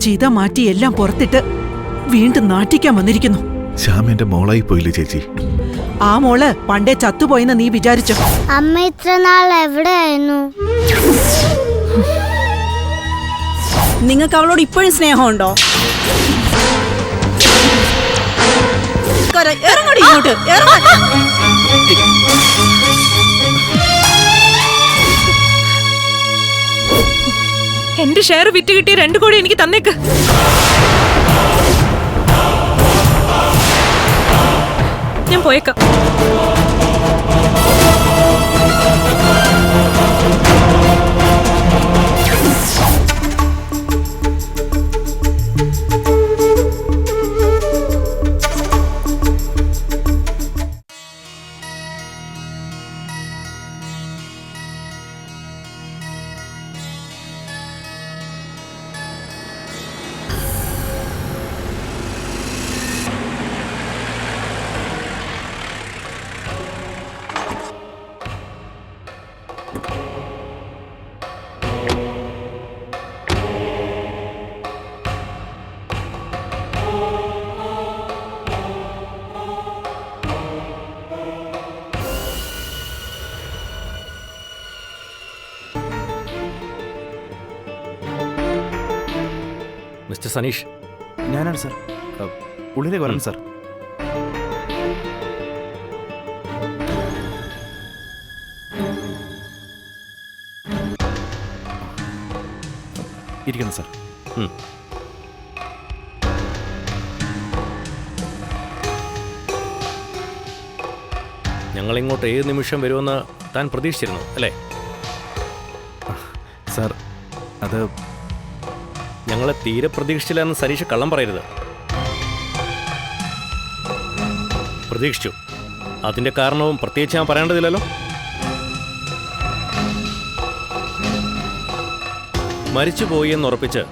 ചിത മാറ്റി എല്ലാം പുറത്തിട്ട് വീണ്ടും നാട്ടിക്കാൻ വന്നിരിക്കുന്നു. ശ്യാം എന്റെ മോളായി പോയില്ലേ ചേച്ചി? ആ മോൾ പണ്ടേ ചത്തുപോയെന്ന് നീ വിചാരിച്ചു? അമ്മ ഇത്ര നാൾ എവിടെയായിരുന്നു? നിങ്ങൾക്ക് അവളോട് ഇപ്പോഴും സ്നേഹമുണ്ടോ? കര- ഇറങ്ങടി ഇങ്ങോട്ട് ഇറങ്ങ എന്റെ ഷെയർ വിറ്റ് കിട്ടിയ രണ്ടു കോടി എനിക്ക് തന്നേക്ക്. ഞാൻ പോയേക്കാം. മിസ്റ്റർ സനീഷ്. ഞാനാണ് സർ. ഉള്ളിലേക്ക് വരണം സാർ. ഇരിക്കണം സാർ. ഞങ്ങളിങ്ങോട്ട് ഏത് നിമിഷം വരുമെന്ന് താൻ പ്രതീക്ഷിച്ചിരുന്നു അല്ലേ? സർ അത് ഞങ്ങളെ തീരെ പ്രതീക്ഷിച്ചില്ല എന്ന് സനീഷ് കള്ളം പറയരുത്. പ്രതീക്ഷിച്ചു. അതിന്റെ കാരണവും പ്രത്യേകിച്ച് ഞാൻ പറയേണ്ടതില്ലല്ലോ. മരിച്ചുപോയി എന്നുറപ്പിച്ച്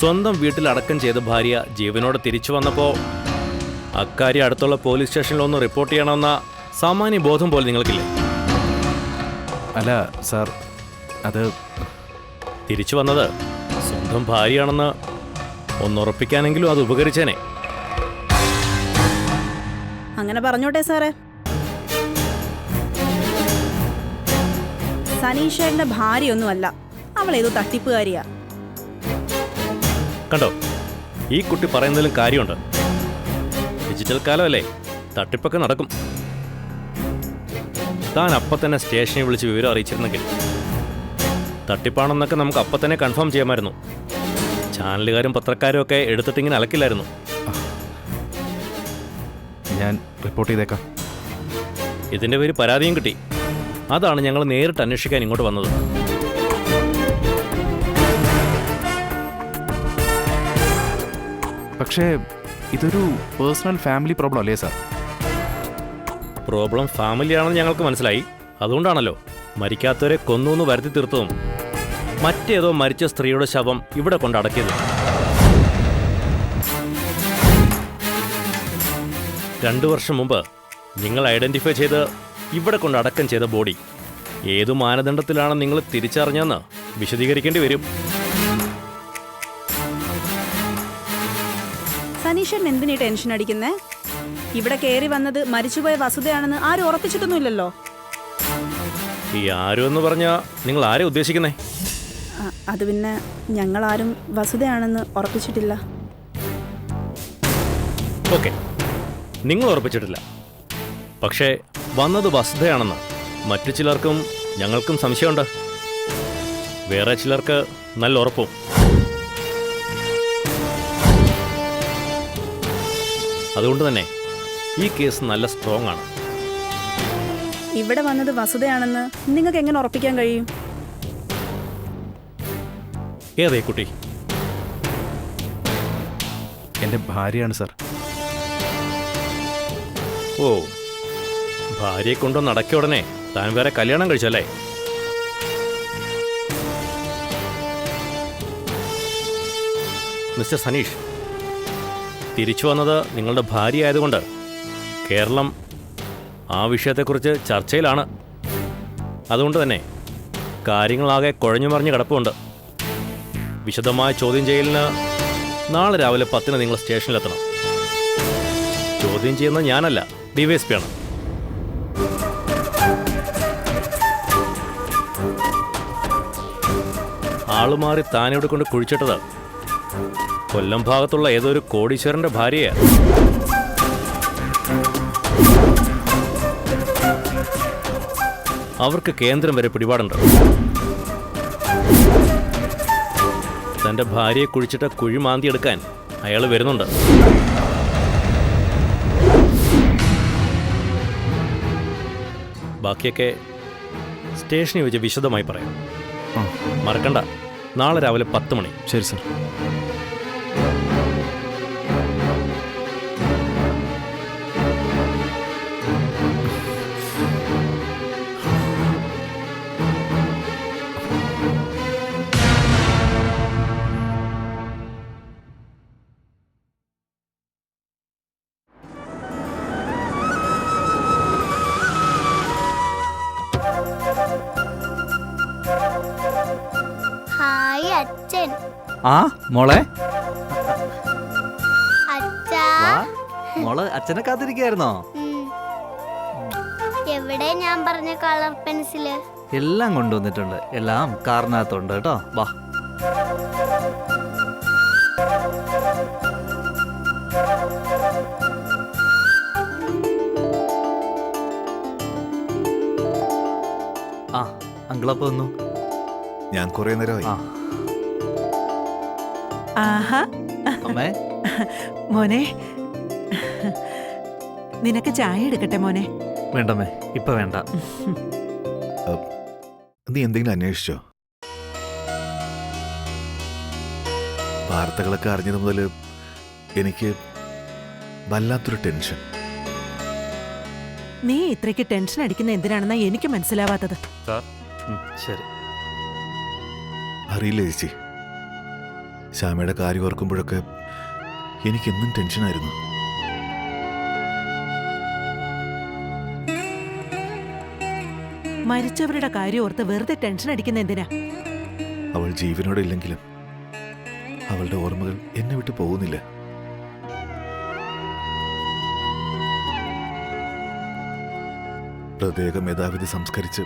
സ്വന്തം വീട്ടിൽ അടക്കം ചെയ്ത ഭാര്യ ജീവനോടെ തിരിച്ചു വന്നപ്പോൾ അക്കാര്യം അടുത്തുള്ള പോലീസ് സ്റ്റേഷനിലൊന്ന് റിപ്പോർട്ട് ചെയ്യണമെന്ന സാമാന്യ ബോധം പോലെ നിങ്ങൾക്കില്ലേ? അല്ല സാർ അത് തിരിച്ചു വന്നത് സ്വന്തം ഭാര്യയാണെന്ന് ഒന്നുറപ്പിക്കാനെങ്കിലും അത് ഉപകരിച്ചേനെ. അങ്ങനെ പറഞ്ഞോട്ടെ സാറേ. സനീഷേട്ടന്റെ ഭാര്യയൊന്നുമല്ല അവൾ ഏതോ തട്ടിപ്പുകാരിയാ. കണ്ടോ ഈ കുട്ടി പറയുന്നതിലും കാര്യമുണ്ട്. ഡിജിറ്റൽ കാലമല്ലേ തട്ടിപ്പൊക്കെ നടക്കും. താൻ അപ്പം തന്നെ സ്റ്റേഷനിൽ വിളിച്ച് വിവരം അറിയിച്ചിരുന്നെങ്കിൽ. തട്ടിപ്പാണെന്നൊക്കെ നമുക്ക് അപ്പം തന്നെ കൺഫേം ചെയ്യാമായിരുന്നു. ചാനലുകാരും പത്രക്കാരും ഒക്കെ എടുത്തിട്ട് ഇങ്ങനെ അലക്കില്ലായിരുന്നു. ഞാൻ റിപ്പോർട്ട് ചെയ്തേക്കാം. ഇതിന്റെ പേര് പരാതിയും കിട്ടി. അതാണ് ഞങ്ങൾ നേരിട്ട് അന്വേഷിക്കാൻ ഇങ്ങോട്ട് വന്നത്. പക്ഷേ ഇതൊരു പേഴ്സണൽ ഫാമിലി പ്രോബ്ലം അല്ലേ സാർ പ്രോബ്ലം ഫാമിലിയാണെന്ന് ഞങ്ങൾക്ക് മനസ്സിലായി. അതുകൊണ്ടാണല്ലോ മരിക്കാത്തവരെ കൊന്നു എന്ന് വരുത്തി തീർത്തതും. മറ്റേതോ മരിച്ച സ്ത്രീയുടെ ശവം ഇവിടെ കൊണ്ട് അടക്കിയത് രണ്ടു വർഷം മുമ്പ് നിങ്ങൾ ഐഡന്റിഫൈ ചെയ്ത് ഇവിടെ കൊണ്ടടക്കം ചെയ്ത ബോഡി ഏതു മാനദണ്ഡത്തിലാണ് നിങ്ങൾ തിരിച്ചറിഞ്ഞെന്ന് വിശദീകരിക്കേണ്ടി വരും. സനീഷൻ എന്തിനീ ടെൻഷൻ അടിക്കുന്നേ? ഇവിടെ കയറി വന്നത് മരിച്ചുപോയ വസുതയാണെന്ന് ആരും ഉറപ്പിച്ചിട്ടൊന്നുമില്ലല്ലോ. ഈ ആരും എന്ന് പറഞ്ഞാ നിങ്ങൾ ആരെ ഉദ്ദേശിക്കുന്നേ? അത് പിന്നെ ഞങ്ങളാരും വസുതയാണെന്ന് ഉറപ്പിച്ചിട്ടില്ല. ഓക്കെ. നിങ്ങൾ ഉറപ്പിച്ചിട്ടില്ല. പക്ഷേ വന്നത് വസുതയാണെന്ന്? മറ്റു ചിലർക്കും ഞങ്ങൾക്കും സംശയമുണ്ട്. വേറെ ചിലർക്ക് നല്ല ഉറപ്പും. അതുകൊണ്ട് തന്നെ ഈ കേസ് നല്ല സ്ട്രോങ് ആണ് ഇവിടെ വന്നത് വസുതയാണെന്ന് നിങ്ങൾക്ക് എങ്ങനെ ഉറപ്പിക്കാൻ കഴിയും? ഏതേ കുട്ടി? എന്റെ ഭാര്യയാണ് സർ. ഓ ഭാര്യയെ കൊണ്ടോ നടക്കിയ ഉടനെ താൻ വേറെ കല്യാണം കഴിച്ചല്ലേ? മിസ്റ്റർ സനീഷ് തിരിച്ചു വന്നത് നിങ്ങളുടെ ഭാര്യ ആയതുകൊണ്ട് കേരളം ആ വിഷയത്തെക്കുറിച്ച് ചർച്ചയിലാണ്. അതുകൊണ്ട് തന്നെ കാര്യങ്ങളാകെ കുഴഞ്ഞു മറിഞ്ഞ് കിടപ്പുണ്ട്. വിശദമായ ചോദ്യം ചെയ്യലിന് നാളെ രാവിലെ പത്തിന് നിങ്ങൾ സ്റ്റേഷനിലെത്തണം. ചോദ്യം ചെയ്യുന്ന ഞാനല്ല ഡിവൈഎസ്പി ആണ് ആൾ മാറി താനിവിടെ കൊണ്ട് കുഴിച്ചിട്ടത്. കൊല്ലം ഭാഗത്തുള്ള ഏതൊരു കോടീശ്വരന്റെ ഭാര്യയാ. അവർക്ക് കേന്ദ്രം വരെ പിടിപാടുണ്ട്. തന്റെ ഭാര്യയെ കുഴിച്ചിട്ട കുഴി മാന്തിയെടുക്കാൻ അയാൾ വരുന്നുണ്ട്. ബാക്കിയൊക്കെ സ്റ്റേഷനിൽ വെച്ച് വിശദമായി പറയാം. മറക്കണ്ട. നാളെ രാവിലെ പത്ത് മണി. ശരി സർ. അച്ഛനെ എവിടെ ഞാൻ പറഞ്ഞ കളർ പെൻസിൽ? എല്ലാം കൊണ്ടുവന്നിട്ടുണ്ട്. എല്ലാം കാറിനകത്തുണ്ട് കേട്ടോ. വാ. ആ അങ്കിളപ്പ വന്നു. ഞാൻ കുറെ നേരമായി. ആ. ആഹാ. അമ്മേ. മോനെ നിനക്ക് ചായ എടുക്കട്ടെ മോനെ? വേണ്ടമ്മേ ഇപ്പൊ വേണ്ട. നീ എന്തെങ്കിലും അന്വേഷിച്ചോ? വാർത്തകളൊക്കെ അറിഞ്ഞത് മുതൽ എനിക്ക് വല്ലാത്തൊരു ടെൻഷൻ. നീ ഇത്രയ്ക്ക് ടെൻഷൻ അടിക്കുന്ന എന്തിനാണെന്നാ എനിക്ക് മനസ്സിലാവാത്തത്? ശരി. അറിയില്ല ചേച്ചി. ശ്യാമയുടെ കാര്യം ഓർക്കുമ്പോഴൊക്കെ എനിക്കെന്നും ടെൻഷനായിരുന്നു. മരിച്ചവരുടെ കാര്യം ഓർത്ത് വെറുതെ ടെൻഷൻ അടിക്കുന്ന എന്തിനാ? അവൾ ജീവനോടെ ഇല്ലെങ്കിലും അവളുടെ ഓർമ്മകൾ എന്നെ വിട്ടു പോകുന്നില്ല. പ്രത്യേക മേധാവിധി സംസ്കരിച്ച്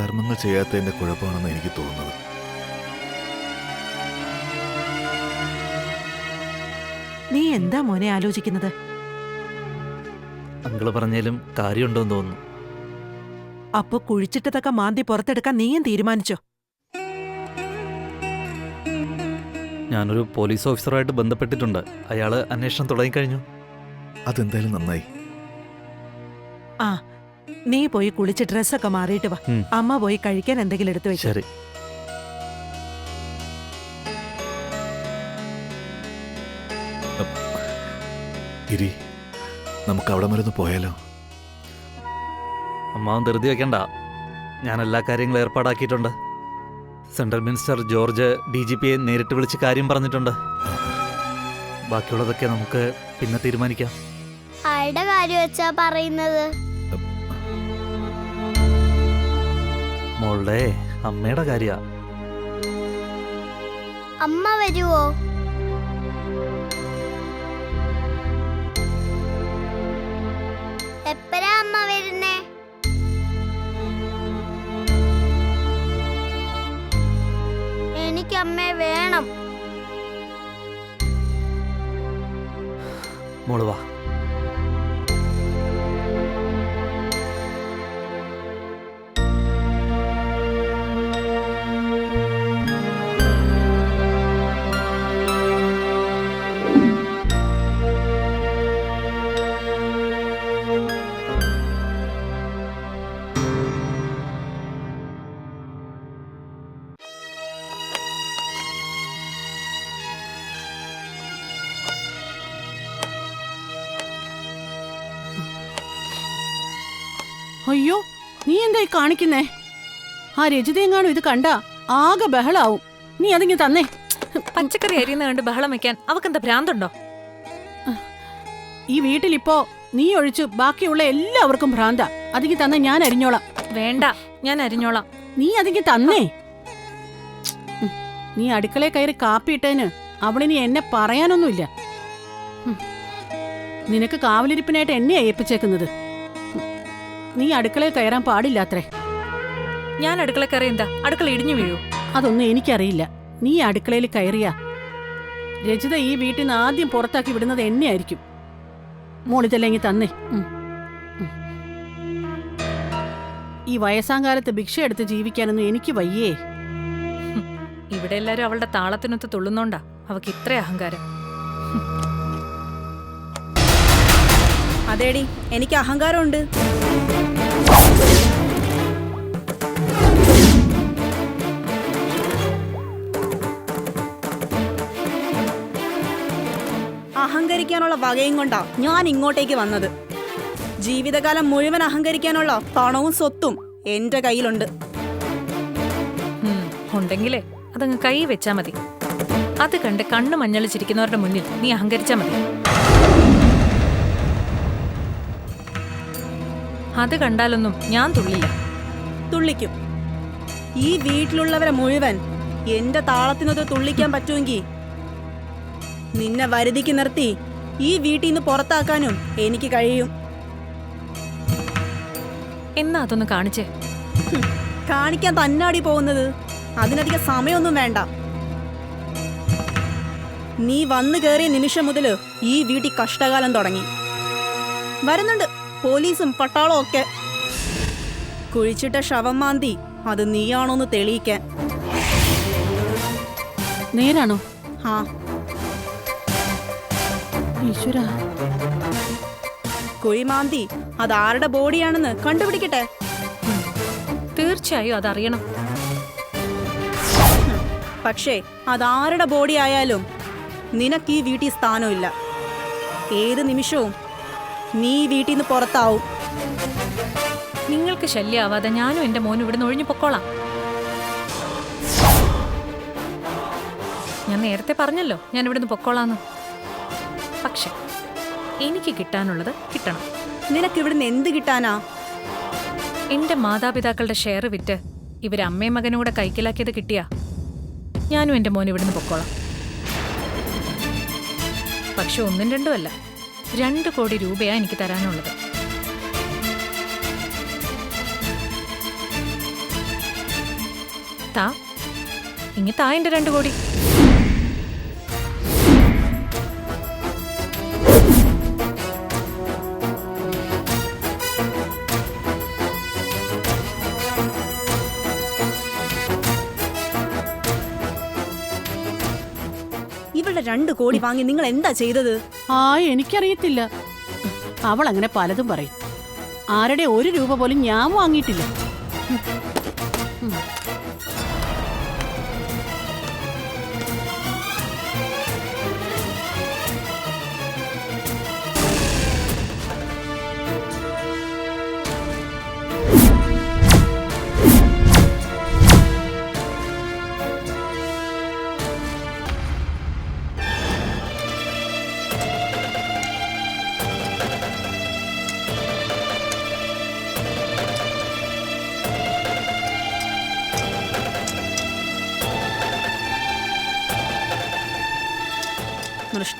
കർമ്മങ്ങൾ ചെയ്യാത്തതിന്റെ കുഴപ്പമാണെന്ന് എനിക്ക് തോന്നുന്നത്. നീ എന്താ മോനെ ആലോചിക്കുന്നത്? അങ്കിൾ പറഞ്ഞാലും കാര്യമുണ്ടോന്ന് തോന്നുന്നു. അപ്പൊ കുഴിച്ചിട്ടതൊക്കെ മാന്തി പുറത്തെടുക്കാൻ നീയും തീരുമാനിച്ചോ? ഞാനൊരു പോലീസ് ഓഫീസറുമായിട്ട് ബന്ധപ്പെട്ടിട്ടുണ്ട്. അയാൾ അന്വേഷണം തുടങ്ങിക്കഴിഞ്ഞു. അതെന്തായാലും നന്നായി. ആ നീ പോയി കുളിച്ച് ഡ്രസ്സൊക്കെ മാറിയിട്ട് വാ. ഉം. അമ്മ പോയി കഴിക്കാൻ എന്തെങ്കിലും എടുത്തു വെച്ചു ശരി. ഇരി നമുക്ക് അവിടെ വരെ ഒന്ന് പോയാലോ? അമ്മാവൻ ധൃതി വെക്കണ്ട. ഞാൻ എല്ലാ കാര്യങ്ങളും ഏർപ്പാടാക്കിയിട്ടുണ്ട്. Central minister George D G പിയെ നേരിട്ട് വിളിച്ച് കാര്യം പറഞ്ഞിട്ടുണ്ട്. ബാക്കിയുള്ളതൊക്കെ നമുക്ക് പിന്നെ തീരുമാനിക്കാം. ആരുടെ കാര്യം വെച്ചാ പറയുന്നത്? മോളുടെ അമ്മയുടെ കാര്യ. അമ്മ വരുവോ? എപ്പോഴാ അമ്മയെ വേണം. മോൾ അയ്യോ നീ എന്തായി കാണിക്കുന്നേ? ആ രജിതയെങ്ങാനും ഇത് കണ്ട ആകെ ബഹളാവും. നീ അതിങ്ങ് തന്നേ. പച്ചക്കറി അരിയുന്ന കണ്ട് ബഹളം വെക്കാൻ അവക്കെന്താ ഭ്രാന്തുണ്ടോ? ഈ വീട്ടിലിപ്പോ നീ ഒഴിച്ചു ബാക്കിയുള്ള എല്ലാവർക്കും ഭ്രാന്ത. അതിങ്ങി തന്നെ ഞാൻ അരിഞ്ഞോളാം. വേണ്ട ഞാൻ അരിഞ്ഞോളാം. നീ അതിങ്ങ് തന്നേ. നീ അടുക്കളയിൽ കയറി കാപ്പിയിട്ടതിന് അവളിനി എന്നെ പറയാനൊന്നുമില്ല. നിനക്ക് കാവലിരിപ്പിനായിട്ട് എന്നെ ഏൽപ്പിച്ചേക്കുന്നത്. നീ അടുക്കളയിൽ കയറാൻ പാടില്ലാത്രേ. ഞാൻ അടുക്കള കയറി എന്താ? അടുക്കള ഇടിഞ്ഞു വീഴൂ. അതൊന്നും എനിക്കറിയില്ല. നീ അടുക്കളയിൽ കയറിയാ. രചിത ഈ വീട്ടിൽ നിന്ന് ആദ്യം പുറത്താക്കി വിടുന്നത് എന്നെയായിരിക്കും. മോളിതല്ലെങ്കിൽ തന്നേ. ഈ വയസ്സാങ്കാലത്ത് ഭിക്ഷ എടുത്ത് ജീവിക്കാനൊന്നും എനിക്ക് വയ്യേ. ഇവിടെ എല്ലാരും അവളുടെ താളത്തിനൊത്ത് തുള്ളുന്നോണ്ടാ. അവക്ക് ഇത്ര അഹങ്കാരം. അതേടി എനിക്ക് അഹങ്കാരമുണ്ട്. അഹങ്കരിക്കാനുള്ള വകയും കൊണ്ടാ ഞാൻ ഇങ്ങോട്ടേക്ക് വന്നത്. ജീവിതകാലം മുഴുവൻ അഹങ്കരിക്കാനുള്ള പണവും സ്വത്തും എന്റെ കയ്യിലുണ്ട്. ഉണ്ടെങ്കിലേ അതങ്ങ് കൈ വെച്ചാ മതി. അത് കണ്ട് കണ്ണു മഞ്ഞളിച്ചിരിക്കുന്നവരുടെ മുന്നിൽ നീ അഹങ്കരിച്ചാ മതി. അത് കണ്ടാലൊന്നും ഞാൻ തുള്ളില്ല. തുള്ളിക്കും. ഈ വീട്ടിലുള്ളവരെ മുഴുവൻ എന്റെ താളത്തിനൊത്ത് തുള്ളിക്കാൻ പറ്റുമെങ്കിൽ നിന്നെ വരുതിക്ക് നിർത്തി ഈ വീട്ടിൽ നിന്ന് പുറത്താക്കാനും എനിക്ക് കഴിയും. എന്നാ അതൊന്ന് കാണിച്ചേ. കാണിക്കാൻ തന്നാടി പോകുന്നത്. അതിനധികം സമയമൊന്നും വേണ്ട. നീ വന്നു കയറിയ നിമിഷം മുതൽ ഈ വീട്ടിൽ കഷ്ടകാലം തുടങ്ങി. വരുന്നുണ്ട്. പോലീസും പട്ടാളവും ഒക്കെ. കുഴിച്ചിട്ട ശവം മാന്തി അത് നീയാണോന്ന് തെളിയിക്കാൻ. നേരാണോ? ആ ഈശ്വര. കുഴിമാന്തി അത് ആരുടെ ബോഡിയാണെന്ന് കണ്ടുപിടിക്കട്ടെ. തീർച്ചയായും അതറിയണം. പക്ഷേ അതാരുടെ ബോഡി ആയാലും നിനക്ക് ഈ വീട്ടിൽ സ്ഥാനമില്ല. ഏത് നിമിഷവും നീ ഈ വീട്ടിൽ നിന്ന് പുറത്താവും. നിങ്ങൾക്ക് ശല്യമാവാതെ ഞാനും എന്റെ മോനും ഇവിടുന്ന് ഒഴിഞ്ഞു പൊക്കോളാം. ഞാൻ നേരത്തെ പറഞ്ഞല്ലോ ഞാൻ ഇവിടുന്ന് പൊക്കോളാന്ന്. പക്ഷെ എനിക്ക് കിട്ടാനുള്ളത് കിട്ടണം. നിനക്ക് ഇവിടുന്ന് എന്ത് കിട്ടാനാ? എന്റെ മാതാപിതാക്കളുടെ ഷെയർ വിറ്റ് ഇവർ അമ്മയും മകനും കൂടെ കൈക്കലാക്കിയത് കിട്ടിയാ? ഞാനും എന്റെ മോനും ഇവിടുന്ന് പൊക്കോളാം. പക്ഷെ ഒന്നും രണ്ടും അല്ല. രണ്ട് കോടി രൂപയാണ് എനിക്ക് തരാനുള്ളത്. താ. ഇങ്ങ് താ എന്റെ രണ്ട് കോടി. രണ്ട് കോടി വാങ്ങി നിങ്ങൾ എന്താ ചെയ്തത്? ആ എനിക്കറിയത്തില്ല. അവൾ അങ്ങനെ പലതും പറയും. ആരുടെ ഒരു രൂപ പോലും ഞാൻ വാങ്ങിയിട്ടില്ല.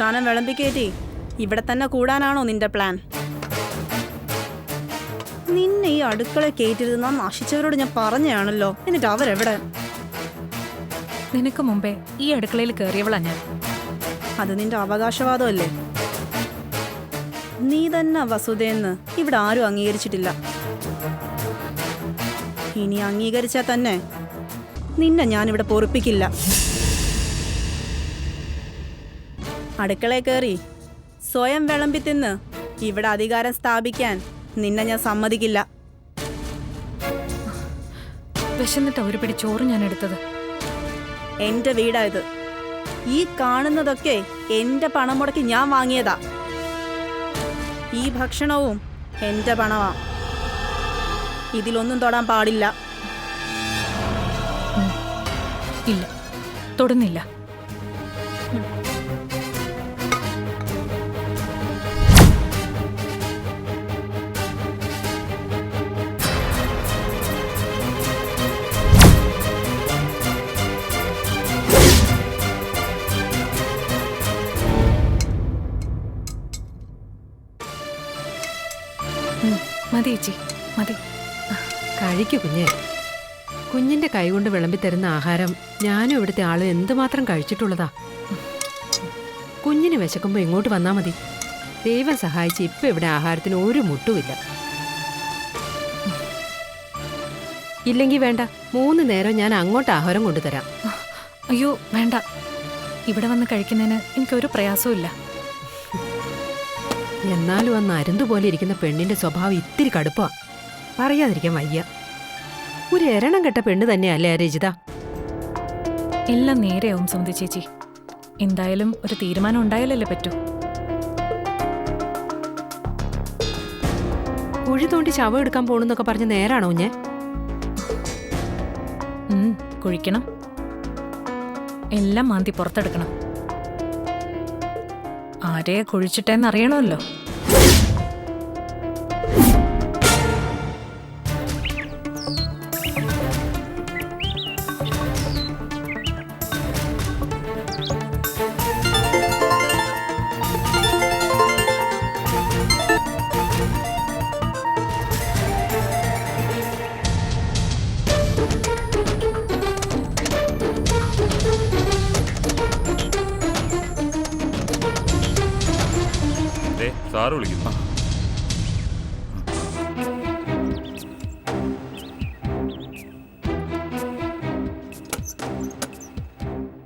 മൃഷ്ടാനം വിളമ്പിക്കേറ്റി ഇവിടെ തന്നെ കൂടാനാണോ നിന്റെ പ്ലാൻ? നിന്നെ ഈ അടുക്കള കയറ്റിരുന്ന നശിച്ചവരോട് ഞാൻ പറഞ്ഞാണല്ലോ എന്നിട്ട് അവരെവിടെ? നിനക്ക് മുമ്പേ ഈ അടുക്കളയിൽ കയറിയവളാ ഞാൻ. അത് നിന്റെ അവകാശവാദമല്ലേ? നീ തന്നെ വസുദേന്ന് ഇവിടെ ആരും അംഗീകരിച്ചിട്ടില്ല. ഇനി അംഗീകരിച്ചാൽ തന്നെ. നിന്നെ ഞാനിവിടെ പൊറുപ്പിക്കില്ല. അടുക്കളയിൽ കയറി സ്വയം വിളമ്പി തിന്ന് ഇവിടെ അധികാരം സ്ഥാപിക്കാൻ നിന്നെ ഞാൻ സമ്മതിക്കില്ല. വിശന്നിട്ട് ഒരു പിടി ചോറ് ഞാൻ എടുത്തത്. എന്റെ വീടായത് ഈ കാണുന്നതൊക്കെ എന്റെ പണം മുടക്കി ഞാൻ വാങ്ങിയതാ. ഈ ഭക്ഷണവും എന്റെ പണമാ. ഇതിലൊന്നും തൊടാൻ പാടില്ല. ഇല്ല. തൊടുന്നില്ല. ചേച്ചി. മതി. കഴിക്കു കുഞ്ഞെ. കുഞ്ഞിന്റെ കൈകൊണ്ട് വിളമ്പി തരുന്ന ആഹാരം ഞാനും ഇവിടുത്തെ ആൾ എന്തുമാത്രം കഴിച്ചിട്ടുള്ളതാ? കുഞ്ഞിന് വിശക്കുമ്പോ ഇങ്ങോട്ട് വന്നാ മതി. ദൈവം സഹായിച്ച് ഇപ്പൊ ഇവിടെ ആഹാരത്തിന് ഒരു മുട്ടുമില്ല. ഇല്ലെങ്കിൽ വേണ്ട മൂന്ന് നേരം ഞാൻ അങ്ങോട്ട് ആഹാരം കൊണ്ടുതരാം. അയ്യോ വേണ്ട. ഇവിടെ വന്ന് കഴിക്കുന്നതിന് എനിക്കൊരു പ്രയാസവും ഇല്ല എന്നാലും അന്ന് അരുന്തുപോലെ ഇരിക്കുന്ന പെണ്ണിന്റെ സ്വഭാവം ഇത്തിരി കടുപ്പാ. പറയാതിരിക്കാൻ വയ്യ. ഒരു എരണം കെട്ട പെണ്ണ് തന്നെയല്ലേ രചിത? രജിത എല്ലാം നേരെയാവും സുമതി ചേച്ചി. എന്തായാലും ഒരു തീരുമാനം ഉണ്ടായാലല്ലേ പറ്റൂ. കുഴി തോണ്ടി ശവം എടുക്കാൻ പോണെന്നൊക്കെ പറഞ്ഞ് നേരാണോ ഞാൻ കുഴിക്കണം. എല്ലാം മാന്തി പുറത്തെടുക്കണം. ആരെയാ കുഴിച്ചിട്ടേന്ന് അറിയണമല്ലോ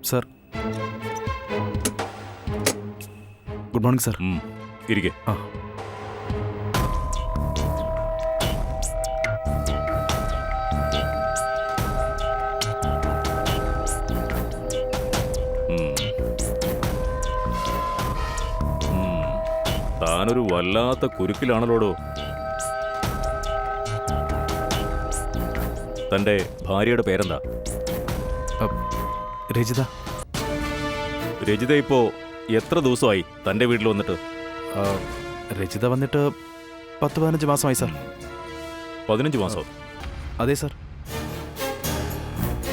സർ. ഗുഡ് മോർണിംഗ് സർ ഇരിക്കെ. ആ. താനൊരു വല്ലാത്ത കുരുക്കിലാണല്ലോടോ. തന്റെ ഭാര്യയുടെ പേരെന്താ? രജിത രജിത ഇപ്പോ എത്ര ദിവസമായി തന്റെ വീട്ടിൽ വന്നിട്ട്? രജിത വന്നിട്ട് പത്ത് പതിനഞ്ച് മാസമായി സാർ. പതിനഞ്ച് മാസം? അതെ സാർ.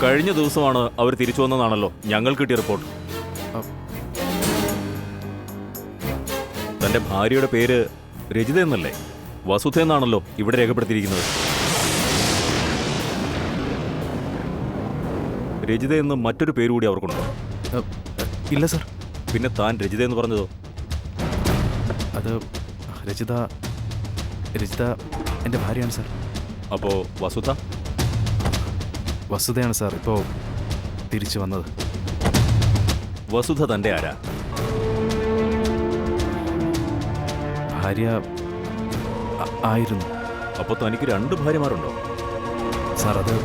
കഴിഞ്ഞ ദിവസമാണ് അവർ തിരിച്ചു വന്നതാണല്ലോ ഞങ്ങൾ കിട്ടിയ റിപ്പോർട്ട്. തന്റെ തന്റെ ഭാര്യയുടെ പേര് രജിത എന്നല്ലേ? വസുധ എന്നാണല്ലോ ഇവിടെ രേഖപ്പെടുത്തിയിരിക്കുന്നത്. രജിത എന്ന് മറ്റൊരു പേര് കൂടി അവർക്കുണ്ടോ ഇല്ല സർ. പിന്നെ താൻ രചിത എന്ന് പറഞ്ഞതോ? അത് രചിത രചിത എന്റെ ഭാര്യയാണ് സർ. അപ്പോ വസുത വസുതയാണ് സാർ ഇപ്പോൾ തിരിച്ചു വന്നത്. വസുധ തന്റെ ആരാ? ഭാര്യ ആയിരുന്നു. അപ്പോൾ തനിക്ക് രണ്ട് ഭാര്യമാരുണ്ടോ? സാർ അത്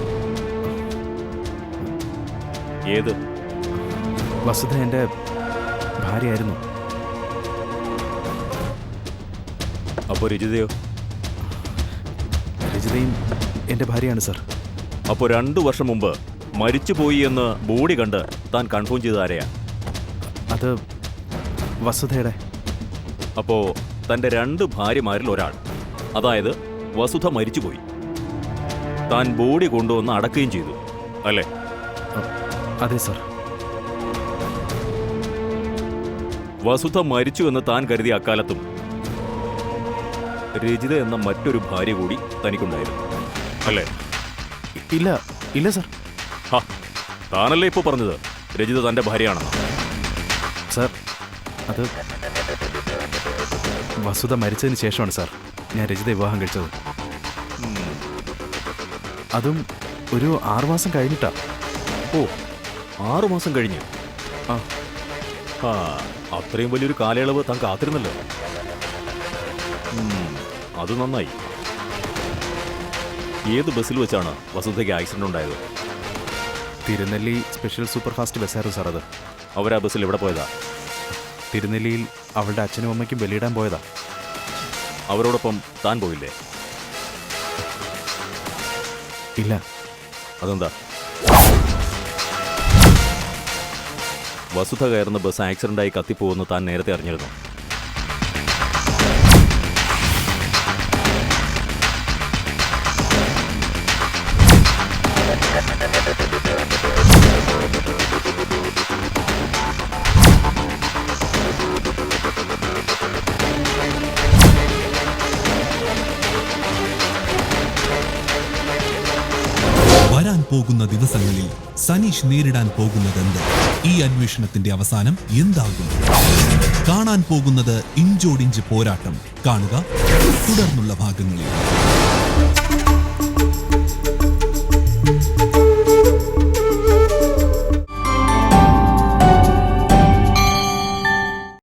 ഏത്? വസുധ എന്റെ ഭാര്യയായിരുന്നു. അപ്പോൾ രജിതയോ? രജിതയും എന്റെ ഭാര്യയാണ് സർ. അപ്പോൾ രണ്ടു വർഷം മുമ്പ് മരിച്ചുപോയി എന്ന് ബോഡി കണ്ട് താൻ കൺഫേം ചെയ്ത ആരെയാ? അത് വസുധയുടെ. അപ്പോൾ തന്റെ രണ്ട് ഭാര്യമാരിൽ ഒരാൾ അതായത് വസുധ മരിച്ചുപോയി താൻ ബോഡി കൊണ്ടുവന്ന് അടക്കുകയും ചെയ്തു അല്ലേ? അതെ സർ. വസുധ മരിച്ചു എന്ന് താൻ കരുതിയ അക്കാലത്തും രജിത എന്ന മറ്റൊരു ഭാര്യ കൂടി തനിക്കുണ്ടായിരുന്നു. അല്ലേ? ഇല്ല ഇല്ല സർ. ഹ താനല്ലേ ഇപ്പോൾ പറഞ്ഞത്? രജിത തന്റെ ഭാര്യയാണെന്ന്. സർ അത് വസുധ മരിച്ചതിന് ശേഷമാണ് സാർ. ഞാൻ രജിത വിവാഹം കഴിച്ചത്. അതും ഒരു ആറുമാസം കഴിഞ്ഞിട്ടാ. ഓ ആറുമാസം കഴിഞ്ഞ്. ആ. ആ അത്രയും വലിയൊരു കാലയളവ് താൻ കാത്തിരുന്നല്ലോ. അത് നന്നായി. ഏത് ബസ്സിൽ വെച്ചാണ് വസുധയ്ക്ക് ആക്സിഡന്റ് ഉണ്ടായത്? തിരുനെല്ലി സ്പെഷ്യൽ സൂപ്പർ ഫാസ്റ്റ് ബസ്സായിരുന്നു സാർ അത്. അവരാ ബസ്സിൽ എവിടെ പോയതാ? തിരുനെല്ലിയിൽ അവളുടെ അച്ഛനും അമ്മയ്ക്കും ബലിയിടാൻ പോയതാ. അവരോടൊപ്പം താൻ പോയില്ലേ? ഇല്ല. അതെന്താ? വസുധ കയറുന്ന ബസ് ആക്സിഡന്റായി കത്തിപ്പോകുന്നു താൻ നേരത്തെ അറിഞ്ഞിരുന്നു. വരാൻ പോകുന്ന ദിവസങ്ങളിൽ സനീഷ് നേരിടാൻ പോകുന്നതെന്ത്? ഈ അന്വേഷണത്തിന്റെ അവസാനം എന്താകും? കാണാൻ പോകുന്നത് ഇഞ്ചോടിഞ്ച് പോരാട്ടം. കാണുക തുടർന്നുള്ള ഭാഗങ്ങളിൽ.